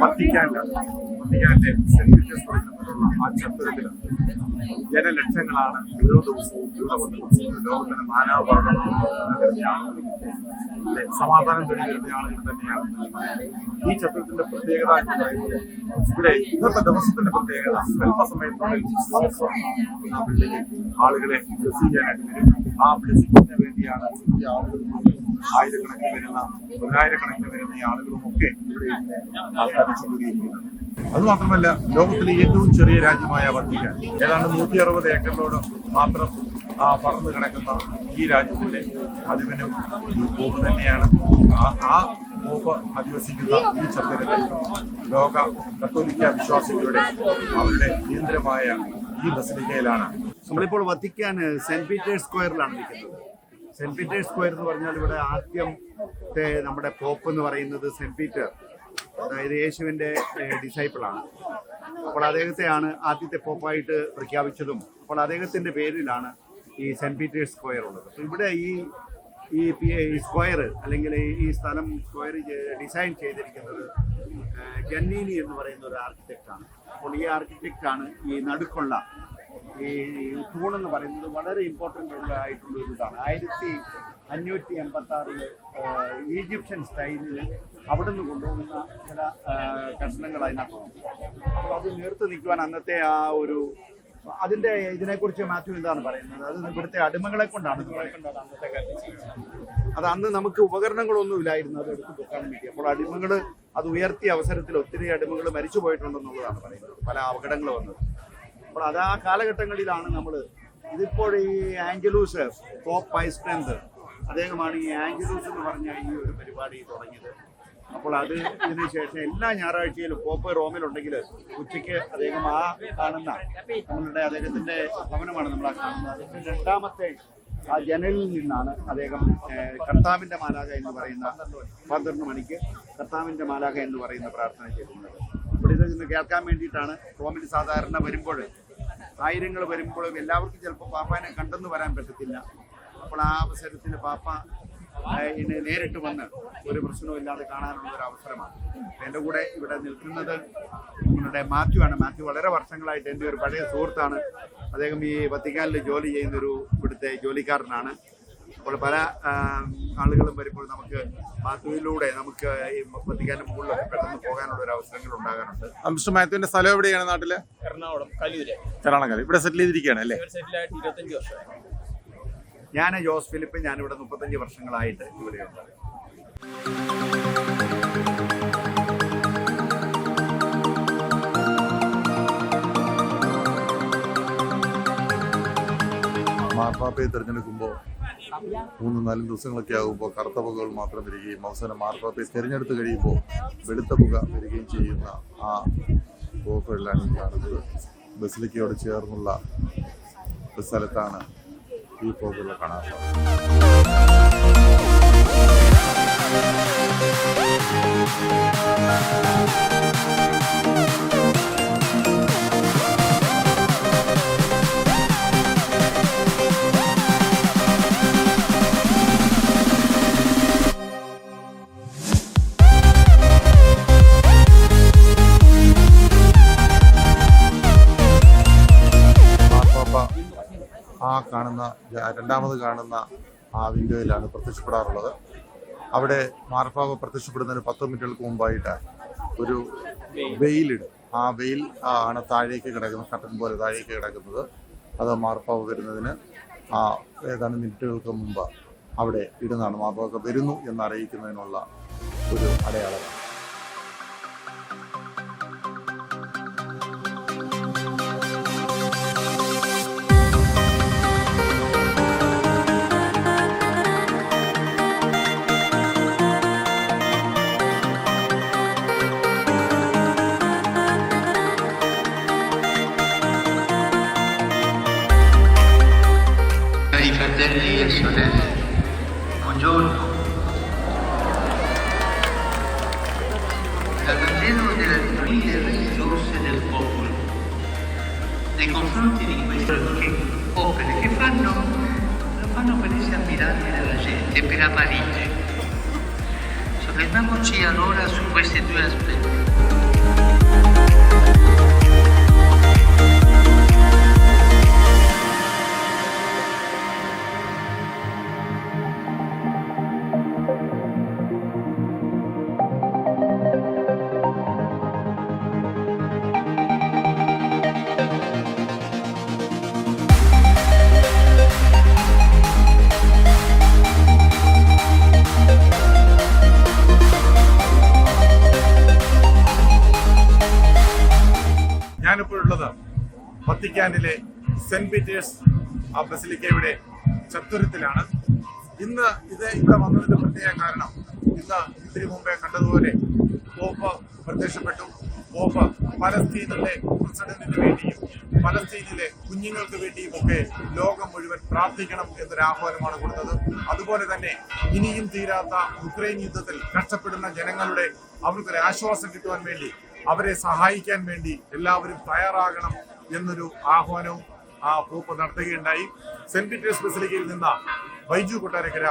വത്തിക്കാന്റെ വത്തിക്കാന്റെ saint ആ ജനലക്ഷങ്ങളാണ് ഓരോ ദിവസവും ഇവിടെ വന്ന് ലോകത്തിന്റെ നാനാഭാഗങ്ങളിൽ വരുന്ന ആളുകൾ സമാധാനം തേടി ആളുകൾ തന്നെയാണ്. ഈ ചത്രത്തിന്റെ പ്രത്യേകത എന്ന് പറയുന്നത് ഇവിടെ ഇന്നത്തെ ദിവസത്തിന്റെ പ്രത്യേകത സ്വല്പസമയത്തുള്ളിൽ ആളുകളെ ബ്ലസ് ചെയ്യാനായിട്ട് വരും. ആ ബ്ലസ്സിങ്ങിന് വേണ്ടിയാണ് ആളുകൾ ആയിരക്കണക്കിന് വരുന്ന പതിനായിരക്കണക്കിന് വരുന്ന ആളുകളും ഒക്കെ അത് മാത്രമല്ല ലോകത്തിലെ ഏറ്റവും ചെറിയ രാജ്യമായ വത്തിക്കാൻ ഏതാണ്ട് നൂറ്റി അറുപത് ഏക്കറിലോട് മാത്രം ആ, പടർന്നു കിടക്കുന്ന ഈ രാജ്യത്തിന്റെ അതിവനും പോപ്പ് തന്നെയാണ്. ആ- പോപ്പ് അധിവസിക്കുന്ന ഈ ചന്ദ്രത്തിൽ ലോക കത്തോലിക്ക വിശ്വാസികളുടെ അവരുടെ കേന്ദ്രമായ ഈ ബസിലിക്കയിലാണ്. നമ്മളിപ്പോൾ വത്തിക്കാൻ സെന്റ് പീറ്റേഴ്സ് സ്ക്വയറിലാണ് നിൽക്കുന്നത്. സെന്റ് പീറ്റേഴ്സ് സ്ക്വയർ എന്ന് പറഞ്ഞാൽ ഇവിടെ ആദ്യത്തെ നമ്മുടെ പോപ്പ് എന്ന് പറയുന്നത് സെന്റ് പീറ്റർ അതായത് യേശുവിന്റെ ഡിസൈപ്പിൾ ആണ്. അപ്പോൾ അദ്ദേഹത്തെയാണ് ആദ്യത്തെ പോപ്പായിട്ട് പ്രഖ്യാപിച്ചതും അപ്പോൾ അദ്ദേഹത്തിന്റെ പേരിലാണ് ഈ സെന്റ് പീറ്റേഴ്സ് സ്ക്വയർ ഉള്ളത്. അപ്പോൾ ഇവിടെ ഈ ഈ സ്ക്വയർ അല്ലെങ്കിൽ ഈ- സ്ഥലം സ്ക്വയർ ഡിസൈൻ ചെയ്തിരിക്കുന്നത് ജന്നീനി എന്ന് പറയുന്ന ഒരു ആർക്കിടെക്റ്റ് ആണ്. അപ്പോൾ ഈ ആർക്കിടെക്റ്റ് ആണ് ഈ നടുക്കുള്ള ഈ തൂൺ എന്ന് പറയുന്നത് വളരെ ഇമ്പോർട്ടന്റ് ഉള്ള ആയിട്ടുള്ള ഒരു ഇതാണ്. ആയിരത്തി അഞ്ഞൂറ്റി എൺപത്തി ഈജിപ്ഷ്യൻ സ്റ്റൈലിൽ അവിടെ നിന്ന് കൊണ്ടുപോകുന്ന ചില കഷ്ണങ്ങൾ അതിനകത്തുണ്ട്. അപ്പോൾ അത് നേർത്ത് നിൽക്കുവാൻ അന്നത്തെ ആ ഒരു അതിന്റെ ഇതിനെക്കുറിച്ച് മാത്യു എന്താണ് പറയുന്നത്? അത് ഇവിടുത്തെ അടിമകളെ കൊണ്ടാണ് അത് അന്ന് നമുക്ക് ഉപകരണങ്ങളൊന്നും ഇല്ലായിരുന്നു അത് എടുത്ത് പൊക്കാൻ വേണ്ടി. അപ്പോൾ അടിമകൾ അത് ഉയർത്തിയ അവസരത്തിൽ ഒത്തിരി അടിമകൾ മരിച്ചു പോയിട്ടുണ്ടെന്നുള്ളതാണ് പറയുന്നത്. പല അപകടങ്ങൾ വന്നത്. അപ്പോൾ അത് ആ കാലഘട്ടങ്ങളിലാണ് നമ്മൾ ഇതിപ്പോൾ ഈ ആംഗലൂസ് ടോപ്പ് ഹൈ സ്ട്രെങ്ത് അദ്ദേഹമാണ് ഈ ആംഗലൂസ് എന്ന് പറഞ്ഞ ഈ ഒരു പരിപാടി തുടങ്ങിയത്. അപ്പോൾ അത് ഇതിന് ശേഷം എല്ലാ ഞായറാഴ്ചയിലും പോപ്പ് റോമിലുണ്ടെങ്കിൽ ഉച്ചയ്ക്ക് അദ്ദേഹം ആ കാണുന്ന നമ്മളുടെ അദ്ദേഹത്തിന്റെ ഭവനമാണ് നമ്മൾ ആ കാണുന്നത്. രണ്ടാമത്തെ ആ ജനലിൽ നിന്നാണ് അദ്ദേഹം കർത്താവിന്റെ മാലാക എന്ന് പറയുന്ന പന്ത്രണ്ട് മണിക്ക് കർത്താവിന്റെ മാലാക എന്ന് പറയുന്ന പ്രാർത്ഥന അപ്പോൾ ഇത് ഇന്ന് കേൾക്കാൻ വേണ്ടിയിട്ടാണ് റോമിൽ സാധാരണ വരുമ്പോൾ ആയിരങ്ങൾ വരുമ്പോഴും എല്ലാവർക്കും ചിലപ്പോൾ പാപ്പാനെ കണ്ടെന്ന് വരാൻ പറ്റത്തില്ല. അപ്പോൾ ആ അവസരത്തിൽ പാപ്പ ഇന്ന് നേരിട്ട് വന്ന് ഒരു പ്രശ്നവും ഇല്ലാതെ കാണാനുള്ള ഒരു അവസരമാണ്. എന്റെ കൂടെ ഇവിടെ നിൽക്കുന്നത് നിങ്ങളുടെ മാത്യു ആണ്. മാത്യു വളരെ വർഷങ്ങളായിട്ട് എന്റെ ഒരു പഴയ സുഹൃത്താണ്. അദ്ദേഹം ഈ വത്തിക്കാനിൽ ജോലി ചെയ്യുന്നൊരു ഇവിടുത്തെ ജോലിക്കാരനാണ്. അപ്പോൾ പല ആളുകളും വരുമ്പോൾ നമുക്ക് മാത്യുവിലൂടെ നമുക്ക് ഈ വത്തിക്കാന്റെ മുകളിലൊക്കെ പെട്ടെന്ന് പോകാനുള്ള ഒരു അവസരങ്ങൾ ഉണ്ടാകാറുണ്ട്. മിസ്റ്റർ മാത്യുവിന്റെ സ്ഥലം എവിടെയാണ് നാട്ടിൽ? എറണാകുളം കലൂര്. എറണാകുളം ഇവിടെ സെറ്റിൽ ചെയ്തിരിക്കുകയാണ് അല്ലേ? സെറ്റിൽ സെറ്റിലായിട്ട് ഇരുപത്തഞ്ച് വർഷമായി. ഞാൻ ജോസ് ഫിലിപ്പ് ഞാനിവിടെ മുപ്പത്തഞ്ച് വർഷങ്ങളായിട്ട് ഇവിടെയുണ്ട്. മാർപ്പാപ്പയെ തിരഞ്ഞെടുക്കുമ്പോൾ മൂന്നും നാലും ദിവസങ്ങളൊക്കെ ആകുമ്പോൾ കറുത്ത പുകകൾ മാത്രം വരികയും അവസാനം മാർപ്പാപ്പയെ തിരഞ്ഞെടുത്ത് കഴിയുമ്പോൾ വെളുത്ത പുക വരികയും ചെയ്യുന്ന ആ പോക്കുകളിലാണ് ഈ കാണുന്നത് ബസിലിക്കയോട് ചേർന്നുള്ള സ്ഥലത്താണ് ഈ പോക്കുകൾ കാണാറുള്ളത്. കാണുന്ന രണ്ടാമത് കാണുന്ന ആ വിൻഡോയിലാണ് പ്രത്യക്ഷപ്പെടാറുള്ളത്. അവിടെ മാർപ്പാവ പ്രത്യക്ഷപ്പെടുന്നതിന് പത്ത് മിനിറ്റുകൾക്ക് മുമ്പായിട്ട് ഒരു വെയിലിടും. ആ വെയിൽ ആണ് താഴേക്ക് കിടക്കുന്ന കട്ടൻ പോലെ താഴേക്ക് കിടക്കുന്നത്. അത് മാർപ്പാവ് വരുന്നതിന് ആ ഏതാനും മിനിറ്റുകൾക്ക് മുമ്പ് അവിടെ ഇടുന്നതാണ്. മാർപ്പാവൊക്കെ വരുന്നു എന്ന് അറിയിക്കുന്നതിനുള്ള ഒരു അടയാളമാണ്. Fratelli e sorelle, buongiorno. Dal Vangelo delle risorse del popolo. Nei confronti di queste opere che fanno, lo fanno per essere ammirati dalla gente, per amarigli. Soffermiamoci allora su questi due aspetti. വത്തിക്കാനിലെ Saint Peter's ആ ബസിലിക്കയുടെ ചത്തുരത്തിലാണ്. ഇന്ന് ഇത് ഇവിടെ വന്നതിന്റെ പ്രത്യേക കാരണം ഇന്ന് ഇതിനു മുമ്പേ കണ്ടതുപോലെ പോപ്പ് പ്രത്യക്ഷപ്പെട്ടു. പോപ്പ് പലസ്തീനിലെ പ്രസിഡന്റിന് വേണ്ടിയും പലസ്തീനിലെ കുഞ്ഞുങ്ങൾക്ക് വേണ്ടിയും ഒക്കെ ലോകം മുഴുവൻ പ്രാർത്ഥിക്കണം എന്നൊരു ആഹ്വാനമാണ് കൊടുത്തത്. അതുപോലെ തന്നെ ഇനിയും തീരാത്ത ഉക്രൈൻ യുദ്ധത്തിൽ കഷ്ടപ്പെടുന്ന ജനങ്ങളുടെ അവർക്കൊരു ആശ്വാസം കിട്ടുവാൻ വേണ്ടി അവരെ സഹായിക്കാൻ വേണ്ടി എല്ലാവരും തയ്യാറാകണം എന്നൊരു ആഹ്വാനവും ആ പോപ്പ് നടത്തുകയുണ്ടായി. സെന്റ് പീറ്റേഴ്സ് ബസിലിക്കയിൽ നിന്ന ബൈജു കൊട്ടാരക്കര